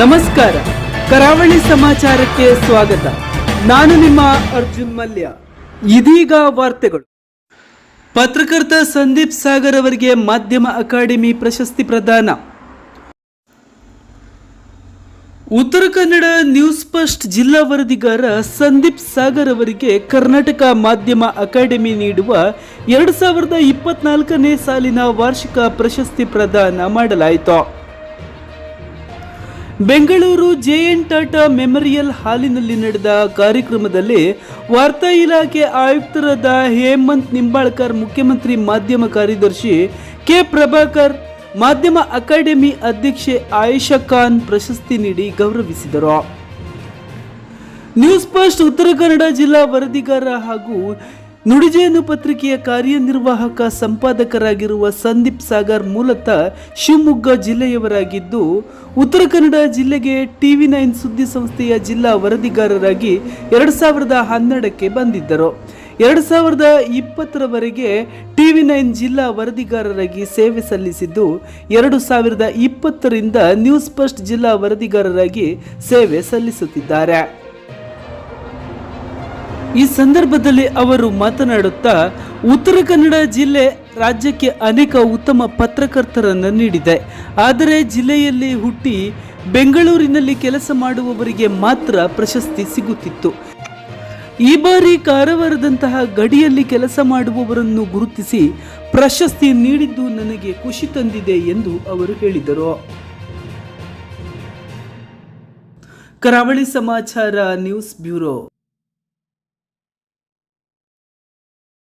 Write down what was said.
ನಮಸ್ಕಾರ. ಕರಾವಳಿ ಸಮಾಚಾರಕ್ಕೆ ಸ್ವಾಗತ. ನಾನು ನಿಮ್ಮ ಅರ್ಜುನ್ ಮಲ್ಯ. ಇದೀಗ ವಾರ್ತೆಗಳು. ಪತ್ರಕರ್ತ ಸಂದೀಪ್ ಸಾಗರ್ ಅವರಿಗೆ ಮಾಧ್ಯಮ ಅಕಾಡೆಮಿ ಪ್ರಶಸ್ತಿ ಪ್ರದಾನ. ಉತ್ತರ ಕನ್ನಡ ನ್ಯೂಸ್ ಫಸ್ಟ್ ಜಿಲ್ಲಾ ವರದಿಗಾರ ಸಂದೀಪ್ ಸಾಗರ್ ಅವರಿಗೆ ಕರ್ನಾಟಕ ಮಾಧ್ಯಮ ಅಕಾಡೆಮಿ ನೀಡುವ ಎರಡು ಸಾವಿರದ ಇಪ್ಪತ್ನಾಲ್ಕನೇ ಸಾಲಿನ ವಾರ್ಷಿಕ ಪ್ರಶಸ್ತಿ ಪ್ರದಾನ ಮಾಡಲಾಯಿತು. ಬೆಂಗಳೂರು ಜೆಎನ್ ಟಾಟಾ ಮೆಮೋರಿಯಲ್ ಹಾಲಿನಲ್ಲಿ ನಡೆದ ಕಾರ್ಯಕ್ರಮದಲ್ಲಿ ವಾರ್ತಾ ಇಲಾಖೆ ಆಯುಕ್ತರಾದ ಹೇಮಂತ್ ನಿಂಬಾಳ್ಕರ್, ಮುಖ್ಯಮಂತ್ರಿ ಮಾಧ್ಯಮ ಕಾರ್ಯದರ್ಶಿ ಕೆ ಪ್ರಭಾಕರ್, ಮಾಧ್ಯಮ ಅಕಾಡೆಮಿ ಅಧ್ಯಕ್ಷೆ ಆಯಿಷಾ ಖಾನ್ ಪ್ರಶಸ್ತಿ ನೀಡಿ ಗೌರವಿಸಿದರು. ನ್ಯೂಸ್ ಫಸ್ಟ್ ಉತ್ತರ ಕನ್ನಡ ಜಿಲ್ಲಾ ವರದಿಗಾರ ಹಾಗೂ ನುಡಿಜೇನು ಪತ್ರಿಕೆಯ ಕಾರ್ಯನಿರ್ವಾಹಕ ಸಂಪಾದಕರಾಗಿರುವ ಸಂದೀಪ್ ಸಾಗರ್ ಮೂಲತಃ ಶಿವಮೊಗ್ಗ ಜಿಲ್ಲೆಯವರಾಗಿದ್ದು, ಉತ್ತರ ಕನ್ನಡ ಜಿಲ್ಲೆಗೆ ಟಿವಿ ನೈನ್ ಸುದ್ದಿ ಸಂಸ್ಥೆಯ ಜಿಲ್ಲಾ ವರದಿಗಾರರಾಗಿ ಎರಡು ಸಾವಿರದ ಹನ್ನೆರಡಕ್ಕೆ ಬಂದಿದ್ದರು. ಎರಡು ಸಾವಿರದ ಇಪ್ಪತ್ತರವರೆಗೆ ಟಿವಿ ನೈನ್ ಜಿಲ್ಲಾ ವರದಿಗಾರರಾಗಿ ಸೇವೆ ಸಲ್ಲಿಸಿದ್ದು, ಎರಡು ಸಾವಿರದ ಇಪ್ಪತ್ತರಿಂದ ನ್ಯೂಸ್ ಫಸ್ಟ್ ಜಿಲ್ಲಾ ವರದಿಗಾರರಾಗಿ ಸೇವೆ ಸಲ್ಲಿಸುತ್ತಿದ್ದಾರೆ. ಈ ಸಂದರ್ಭದಲ್ಲಿ ಅವರು ಮಾತನಾಡುತ್ತಾ, ಉತ್ತರ ಕನ್ನಡ ಜಿಲ್ಲೆ ರಾಜ್ಯಕ್ಕೆ ಅನೇಕ ಉತ್ತಮ ಪತ್ರಕರ್ತರನ್ನು ನೀಡಿದೆ. ಆದರೆ ಜಿಲ್ಲೆಯಲ್ಲಿ ಹುಟ್ಟಿ ಬೆಂಗಳೂರಿನಲ್ಲಿ ಕೆಲಸ ಮಾಡುವವರಿಗೆ ಮಾತ್ರ ಪ್ರಶಸ್ತಿ ಸಿಗುತ್ತಿತ್ತು. ಈ ಬಾರಿ ಕಾರವಾರದಂತಹ ಗಡಿಯಲ್ಲಿ ಕೆಲಸ ಮಾಡುವವರನ್ನು ಗುರುತಿಸಿ ಪ್ರಶಸ್ತಿ ನೀಡಿದ್ದು ನನಗೆ ಖುಷಿ ತಂದಿದೆ ಎಂದು ಅವರು ಹೇಳಿದರು. ಕರಾವಳಿ ಸಮಾಚಾರ ನ್ಯೂಸ್ ಬ್ಯೂರೋ.